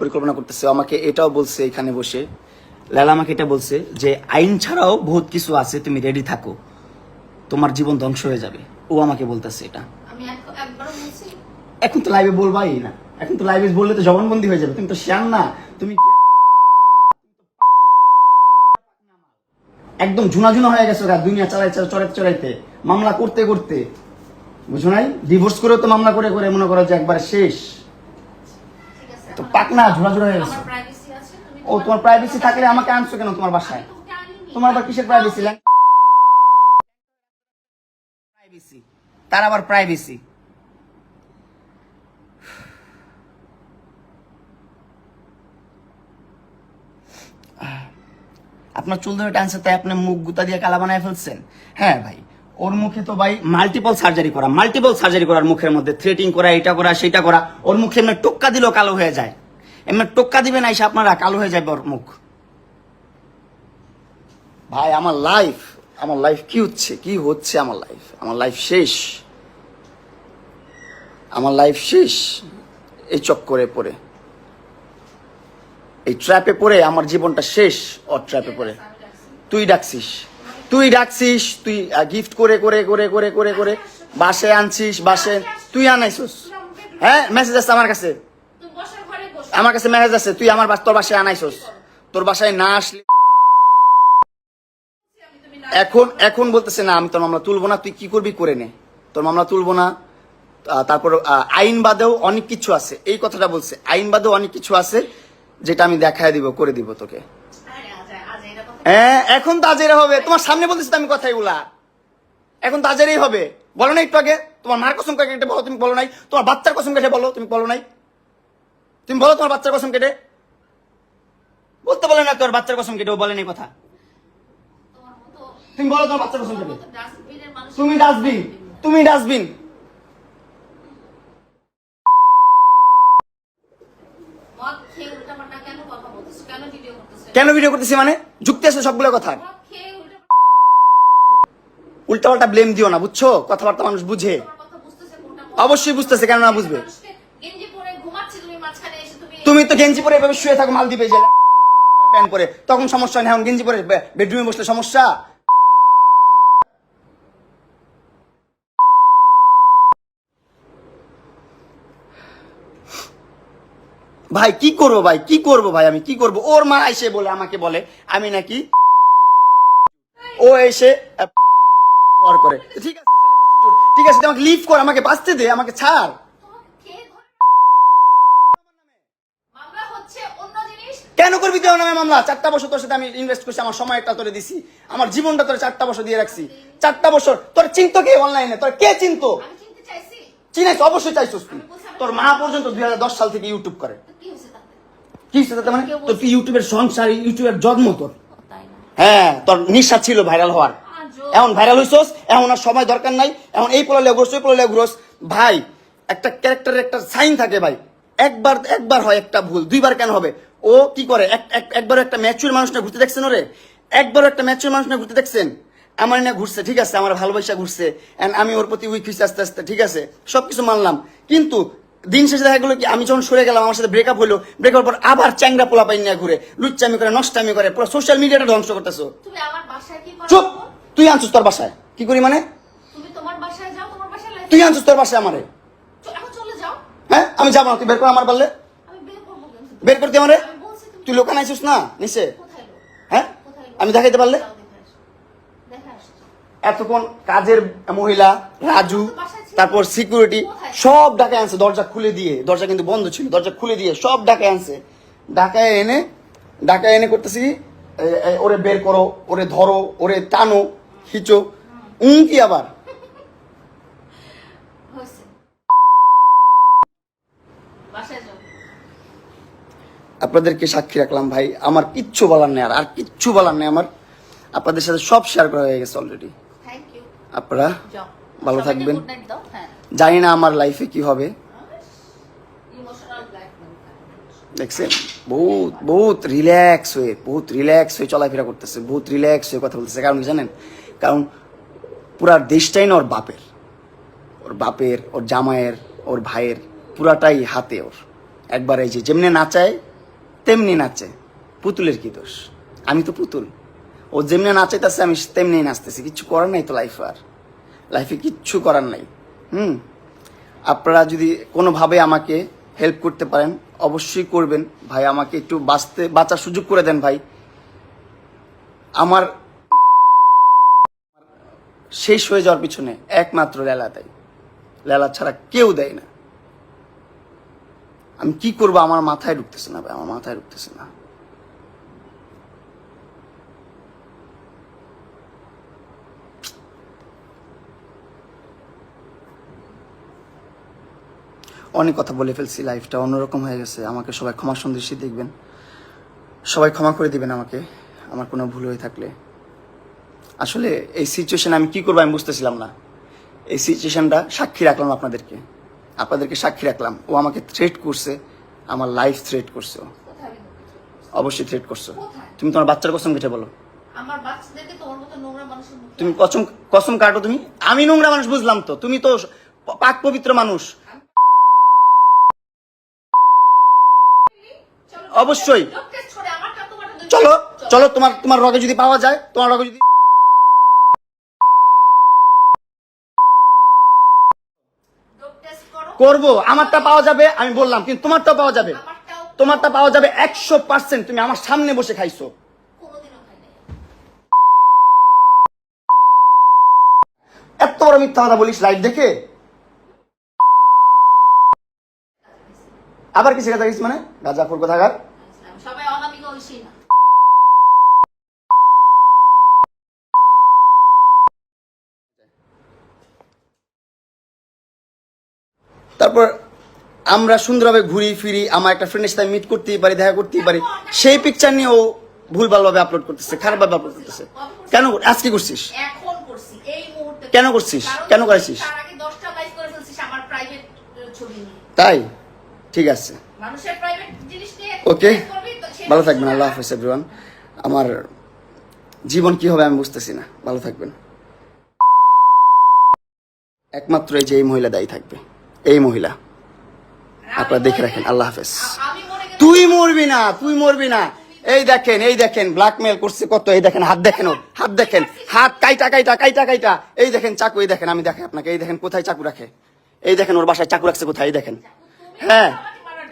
পরিকল্পনা করতেছে আমাকে এটাও বলছে এখানে বসে। লালা আমাকে এটা বলছে যে আইন ছাড়াও বহুত কিছু আছে তুমি রেডি থাকো। তোমার জীবন ধ্বংস হয়ে যাবে। ও আমাকে বলতেছে এটা। এখন তো লাইভে বলবাই না। এখন তো লাইভে বললে তো জবানবন্দি হয়ে যাবে। তুমি তো শ্যাম না। তুমি একদম ঝুনা ঝুনা হয়ে গেছো গা দুনিয়া চালাই চালাই চড়াইতে চড়াইতে। মামলা করতে করতে। বুঝো নাই? ডিভোর্স করেও তো মামলা করে করে মনে করো যে একবার শেষ। হয়ে গেছে। ও তোমার প্রাইভেসি থাকলে আমাকে আনছো কেন তোমার বাসায়। তোমার আবার কিসের প্রাইভেসি প্রাইভেসি তার আবার প্রাইভেসি আপনার চুল ধরে টানছে তাই আপনি মুখ গুতা দিয়ে কালা বানায় ফেলছেন? হ্যাঁ ভাই ওর মুখে তো ভাই মাল্টিপল সার্জারি করা মাল্টিপল সার্জারি করার মুখের মধ্যে থ্রেটিং করা এটা করা সেটা করা ওর মুখে এমনি টোক্কা দিলেও কালো হয়ে যায়। এমনি টোক্কা দিবেন আইসা আপনারা কালো হয়ে যাবে ওর মুখ। ভাই, আমার লাইফ আমার লাইফ কি হচ্ছে কি হচ্ছে আমার লাইফ আমার লাইফ শেষ। আমার লাইফ শেষ এই চক্করে পড়ে। এই ট্র্যাপে পড়ে আমার জীবনটা শেষ, ওর ট্র্যাপে পড়ে। তুই ডাকছিস। তুই ডাকছিস, তুই গিফট করে করে করে করে করে করে বাসে আনছিস বাসে তুই আনাইছিস। হ্যাঁ মেসেজ আসছে আমার কাছে তুই বসার ঘরে বস আমার কাছে মেসেজ আছে, তুই আমার তোর বাসায় আনাইছিস। তোর বাসায় না আসলে এখন এখন বলতেছে, না, আমি তোর মামলা তুলবো না, তুই কি করবি করে নে। তোর মামলা তুলবো না। তারপর আইন বাদেও অনেক কিছু আছে। এই কথাটা বলছে, আইন বাদেও অনেক কিছু আছে, যেটা আমি দেখায় দিব, করে দিব তোকে। হ্যাঁ এখন তো আজের হবে। তোমার সামনে বলতেছি আমি কথা এগুলা এখন তো আজেরই হবে। বলো না একটু আগে, তোমার মার কসম কেটে বলো, তুমি বলো নাই। তোমার বাচ্চার কসম কাকে বলো, তুমি বলো নাই। তুমি বলো তোমার বাচ্চার কসম কেটে। বলতে বলে না তোর বাচ্চার কসম কেটে ও বলেনি কথা। তুমি বলো তোমার বাচ্চার কসম কেটে। তুমি ডাস্টবিন তুমি ডাস্টবিন। কেন ভিডিও করতেছো মানে? যুক্তি আছে সবগুলো কথা। উল্টা উল্টাপাল্টা ব্লেম দিও না বুঝছ? কথাবার্তা মানুষ বুঝে? অবশ্যই বুঝতেছে কেন না বুঝবে মানুষকে গেঞ্জি পরে ঘুমাচ্ছে তুমি মাঝখানে এসে তুমি তো গেঞ্জি পরে এভাবে শুয়ে থাকো মালদ্বীপে যে প্যান্ট পরে। তখন সমস্যা নেই, এখন গেঞ্জি পরে বেডরুমে বসলে সমস্যা? ভাই, কি করব ভাই? কি করব ভাই আমি? কি করব? ওর মা এসে বলে, আমাকে বলে, আমি নাকি ও এসে করে। ঠিক আছে ঠিক আছে আমাকে লিভ কর, আমাকে বাঁচতে দে, আমাকে ছাড় তোমাকে কে ধরে মামলা হচ্ছে অন্য জিনিস কেন করবি আমার নামে মামলা? চারটা বছর তোর সাথে আমি ইনভেস্ট করছি আমার সময়টা তোরে দিছি। আমার জীবনটা তোর চারটা বছর দিয়ে রাখছি। চারটা বছর। তোর চিন্ত কে অনলাইনে তোর কে চিন্ত? চিনাইছ অবশ্যই চাইছিস তুই। তোর মা পর্যন্ত দুই সাল থেকে ইউটিউব করে। কি তাতে? মানে? তোর ইউটিউবের সংসার ইউটিউবের জন্ম তোর? হ্যাঁ তোর নিশা ছিল ভাইরাল হওয়ার। এখন ভাইরাল হইছস এখন আর সময় দরকার নাই। এখন এই পোলালে ঘুরস ওই পোলালে ঘুরস। ভাই একটা ক্যারেক্টারের একটা সাইন থাকে ভাই। একবার একবার হয় একটা ভুল দুইবার কেন হবে? ও কি করে? এক- এক- একবার একটা ম্যাচুর মানুষ না ঘুরতে দেখছেন ওরে? একবার একটা ম্যাচুর মানুষ না ঘুরতে দেখছেন? আমার না ঘুরছে ঠিক আছে আমার ভালোবাসা ঘুরছে and আমি ওর প্রতি উইক হয়েছে আস্তে আস্তে ঠিক আছে সবকিছু মানলাম। কিন্তু দিন শেষে দেখা গেলো কি আমি যখন সরে গেলাম আমার সাথে ব্রেকআপ হলো ব্রেকআপ পর আবার চ্যাংরা পোলা পাই নিয়ে ঘুরে লুচ্চামি করে নষ্টামি করে পুরো সোশ্যাল মিডিয়াটা ধ্বংস করতেছো। চুপ! তুই আনছিস তোর বাসায়। কি করি মানে? তুই আনছিস তোর বাসায় আমারে? হ্যাঁ? আমি যাব না তুই বের করে আমার পারলে আমি বের করব কিন্তু বের করতে আমি তুই লোকান আইসিস না নিচে? হ্যাঁ? আমি দেখাইতে পারলে? এতক্ষণ কাজের মহিলা, রাজু, তারপর সিকিউরিটি সব ডাকায় আনছে, দরজা খুলে দিয়ে। দরজা কিন্তু বন্ধ ছিল, দরজা খুলে দিয়ে সব ডাকায় আনছে। ডাকায় এনে ডাকায় এনে করতেছি ওরে বের করো, ওরে ধরো, ওরে টানো, খিচো উম কি আবার হয়েছে বাসায় যাও আপনাদেরকে সাক্ষী রাখলাম ভাই। আমার কিচ্ছু বলার নেই আর আর কিচ্ছু বলার নেই আমার। আপনাদের সাথে সব শেয়ার করা হয়ে গেছে অলরেডি আপনারা ভালো থাকবেন। হ্যাঁ। জানি না আমার লাইফে কি হবে। দেখছেন? বহুত বহুত রিল্যাক্স হয়ে বহুত রিল্যাক্স হয়ে চলাফেরা করতেছে বহুত রিল্যাক্স হয়ে কথা বলতেছে। কারণ জানেন? কারণ পুরা দেশটাই না ওর বাপের। ওর বাপের ওর জামাইয়ের ওর ভাইয়ের পুরাটাই হাতে ওর। একবার এই যে যেমনি নাচায় তেমনি নাচে। পুতুলের কি দোষ? আমি তো পুতুল। ও যেমনি নাচাইতেছে, আমি তেমনি নাচতেছি। কিচ্ছু করার নাই তো লাইফে আর। লাইফে কিচ্ছু করার নাই। হুম? আপনারা যদি কোনোভাবে আমাকে হেল্প করতে পারেন, অবশ্যই করবেন। ভাই, আমাকে একটু বাঁচতে, বাঁচার সুযোগ করে দেন ভাই। আমার শেষ হয়ে যাওয়ার পিছনে একমাত্র লেলা দেয় লেলা ছাড়া কেউ দেয় না। আমি কি করব? আমার মাথায় ঢুকতেছে না ভাই, আমার মাথায় ঢুকতেছে না। অনেক কথা বলে ফেলছি, লাইফটা অন্যরকম হয়ে গেছে। আমাকে সবাই ক্ষমা সন্দেশী দেখবেন। সবাই ক্ষমা করে দিবেন আমাকে, আমার কোনো ভুল হয়ে থাকলে। আসলে এই সিচুয়েশন আমি কি করব আমি বুঝতেছিলাম না। এই সিচুয়েশনটা সাক্ষী রাখলাম আপনাদেরকে। আপনাদেরকে সাক্ষী রাখলাম। ও আমাকে থ্রেট করছে আমার লাইফ থ্রেট করছে? অবশ্যই থ্রেট করছ। তুমি তোমার বাচ্চার কসম কেটে বলো? তুমি কসম কসম কাটো তুমি? আমি নোংরা মানুষ বুঝলাম তো। তুমি তো পাক পবিত্র মানুষ। অবশ্যই। চলো। চলো তোমার তোমার রগে যদি পাওয়া যায় তোমার রগে যদি করব আমারটা পাওয়া যাবে আমি বললাম কিন্তু তোমারটা পাওয়া যাবে। তোমারটা পাওয়া যাবে একশো পার্সেন্ট তুমি আমার সামনে বসে খাইছো। এত বড় মিথ্যা কথা বলিস লাইভ দেখে? আবার কিছু কথা মানে? গাজাপুর কোথাকার আমি সবাই অনামিকা ঐশী না তারপর আমরা সুন্দরভাবে ঘুরি ফিরি আমার একটা ফ্রেন্ডের সাথে মিট করতেই পারি দেখা করতেই পারি। সেই পিকচার নিয়ে ও ভুলভালভাবে আপলোড করতেছে খারাপভাবে আপলোড করতেছে। কেন আজকে করছিস? কেন করছিস? কেন করেছিস? তার আগে 10টা লাইভ করে ফেলছিস আমার প্রাইভেট ছবি নিয়ে। তাই? ঠিক আছে। ওকে ভালো থাকবেন আল্লাহ হাফেজ এভরিওয়ান আমার জীবন কি হবে আমি বুঝতেছি না। ভালো থাকবেন। একমাত্র এই যে এই মহিলা দায়ী থাকবে। এই মহিলা। আপনারা দেখে রাখেন, আল্লাহ হাফেজ। তুই মরবি না তুই মরবি না। এই দেখেন এই দেখেন ব্ল্যাকমেল করছে কত এই দেখেন হাত দেখেন ওর হাত দেখেন হাত কাইটা কাইটা কাইটা কাইটা। এই দেখেন চাকু এই দেখেন আমি দেখে আপনাকে এই দেখেন কোথায় চাকু রাখে? এই দেখেন ওর বাসায় চাকু রাখছে কোথায় এই দেখেন। হ্যাঁ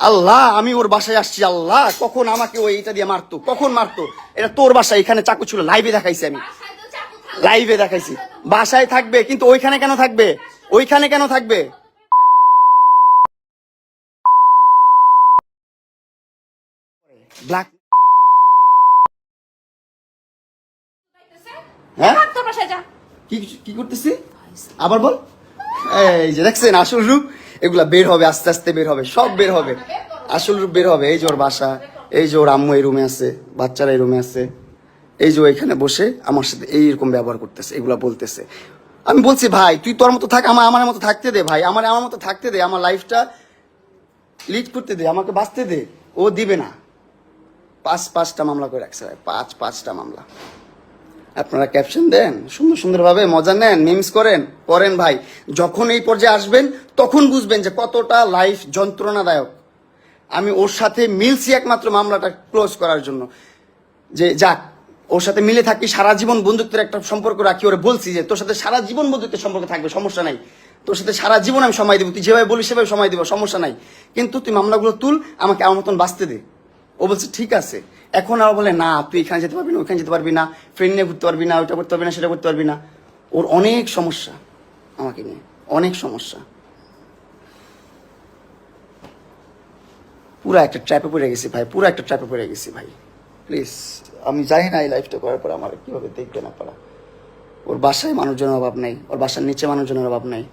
আল্লাহ আমি ওর বাসায় আসছি আল্লাহ কখন আমাকে ওই এটা দিয়ে মারতো কখন মারতো? এটা তোর বাসায় এখানে চাকু ছিল লাইভে দেখাইছি আমি। লাইভে দেখাইছি। বাসায় থাকবে কিন্তু ওইখানে কেন থাকবে? ওইখানে কেন থাকবে? ব্ল্যাক হ্যাঁ? তোর বাসায় যা। কি কি করতেছি? আবার বল। এই যে দেখছেন আসল রূপ এগুলা বের হবে আস্তে আস্তে বের হবে সব বের হবে। আসল রূপ বের হবে এই যে ওর বাসা এই যে ওর আম্মু এই রুমে আছে বাচ্চারা এই রুমে আছে এই যে এখানে বসে আমার সাথে এইরকম ব্যবহার করতেছে এগুলা বলতেছে। আমি বলছি ভাই তুই তোর মতো থাক আমার আমার মতো থাকতে দে ভাই আমার আমার মতো থাকতে দে আমার লাইফটা লিড করতে দে আমাকে বাঁচতে দে। ও দিবে না। পাঁচ পাঁচটা মামলা করে রাখছে ভাই, পাঁচ পাঁচটা মামলা। আপনারা ক্যাপশন দেন, সুন্দর সুন্দরভাবে মজা নেন মিমস করেন করেন ভাই। যখন এই পর্যায়ে আসবেন, তখন বুঝবেন যে কতটা লাইফ যন্ত্রণাদায়ক। আমি ওর সাথে মিলছি একমাত্র মামলাটা ক্লোজ করার জন্য। যে যাক, ওর সাথে মিলে থাকি, সারা জীবন বন্ধুত্বের একটা সম্পর্ক রাখি, ওরে বলছি যে, তোর সাথে সারা জীবন বন্ধুত্বের সম্পর্ক থাকবে, সমস্যা নাই। তোর সাথে সারা জীবন আমি সময় দেবো, তুই যেভাবে বলিস সেভাবে সময় দেবো, সমস্যা নাই। কিন্তু তুই মামলাগুলো তুল, আমাকে আমার মতন বাঁচতে দে। ও বলছে, ঠিক আছে। এখন আবার বলে, না, তুই এখানে যেতে পারবি না ওইখানে যেতে পারবি না ফ্রেন্ড নিয়ে ঘুরতে পারবি না, ওইটা করতে পারবি না, সেটা করতে পারবি না। ওর অনেক সমস্যা আমাকে নিয়ে, অনেক সমস্যা। পুরো একটা ট্র্যাপে পড়ে গেছি ভাই, পুরো একটা ট্র্যাপে পড়ে গেছি ভাই। প্লিজ আমি জানি না এই লাইফটা করার পর আমার কীভাবে দেখবে না পারা ওর বাসায় মানুষজনের অভাব নেই, ওর বাসার নিচে মানুষজনের অভাব নেই।